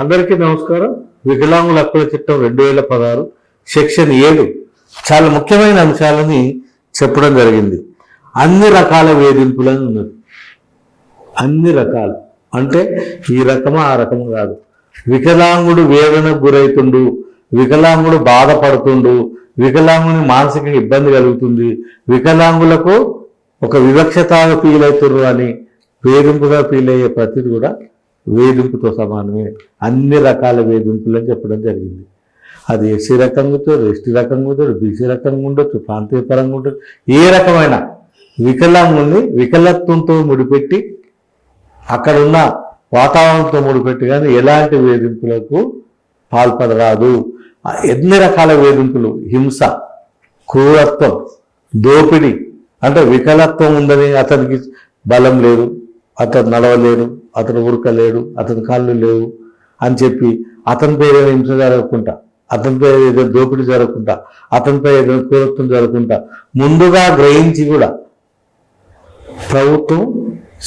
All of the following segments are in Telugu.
అందరికీ నమస్కారం. వికలాంగుల హక్కుల చట్టం రెండు వేల పదహారు సెక్షన్ ఏడు చాలా ముఖ్యమైన అంశాలని చెప్పడం జరిగింది. అన్ని రకాల వేధింపులని ఉన్నది. అన్ని రకాలు. అంటే ఈ రకమా ఆ రకము కాదు. వికలాంగుడు వేదనకు గురవుతుండు వికలాంగుడు బాధపడుతుండు వికలాంగుని మానసికంగా ఇబ్బంది కలుగుతుంది వికలాంగులకు ఒక వివక్షతగా ఫీల్ అవుతున్నారు అని వేధింపుగా ఫీల్ అయ్యే ప్రతిది కూడా వేధింపుతో సమానమే. అన్ని రకాల వేధింపులు అని చెప్పడం జరిగింది. అది ఎస్సీ రకంగా ఉంటుంది ఎస్టీ రకంగా ఉంటుంది బీసీ రకంగా ఉండొచ్చు ప్రాంతీయ పరంగా ఉండొచ్చు. ఏ రకమైన వికలాంగుల్ని వికలత్వంతో ముడిపెట్టి అక్కడున్న వాతావరణంతో ముడిపెట్టి కానీ ఎలాంటి వేధింపులకు పాల్పడరాదు. ఎన్ని రకాల వేధింపులు? హింస క్రూరత్వం దోపిడీ. అంటే వికలత్వం ఉందని అతనికి బలం లేదు. అతను నడవలేడు అతను ఉరకలేడు అతని కాళ్ళు లేవు అని చెప్పి అతని ఏదైనా హింస జరగకుండా అతని పేరు ఏదో దోపిడీ జరగకుండా అతనిపై ఏదో క్రూరత్వం జరగకుండా ముందుగా గ్రహించి కూడా ప్రభుత్వం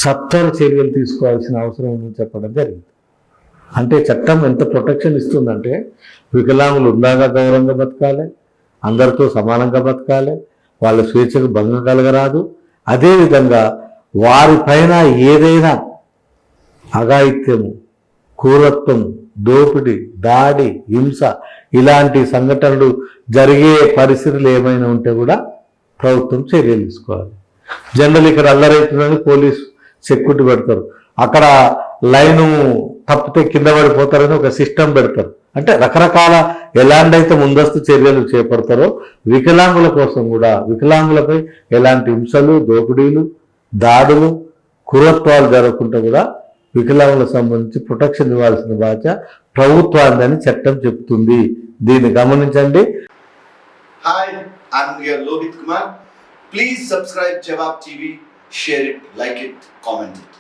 సత్వర చర్యలు తీసుకోవాల్సిన అవసరం ఉందని చెప్పడం జరిగింది. అంటే చట్టం ఎంత ప్రొటెక్షన్ ఇస్తుందంటే వికలాంగులు ఉందాగా గౌరవంగా బతకాలి అందరితో సమానంగా బతకాలి వాళ్ళ స్వేచ్ఛకు భంగం కలగరాదు. అదేవిధంగా వారిపైన ఏదైనా అఘాయిత్యము క్రూరత్వము దోపిడీ దాడి హింస ఇలాంటి సంఘటనలు జరిగే పరిస్థితులు ఏమైనా ఉంటే కూడా ప్రభుత్వం చర్యలు తీసుకోవాలి. జనరల్ ఇక్కడ అల్లరైతుందని పోలీస్ సెక్యూరిటీ పెడతారు. అక్కడ లైను తప్పితే కింద పడిపోతారని ఒక సిస్టమ్ పెడతారు. అంటే రకరకాల ఎలాంటైతే ముందస్తు చర్యలు చేపడతారో వికలాంగుల కోసం కూడా వికలాంగులపై ఎలాంటి హింసలు దోపిడీలు దాడులు కురత్వాలు జరగకుండా కూడా వికలాంగులకు సంబంధించి ప్రొటెక్షన్ ఇవ్వాల్సిన బాధ్యత ప్రభుత్వాన్ని చట్టం చెప్తుంది. దీన్ని గమనించండి. Hi Lohith Kumar please subscribe Jawab TV share it like it comment it.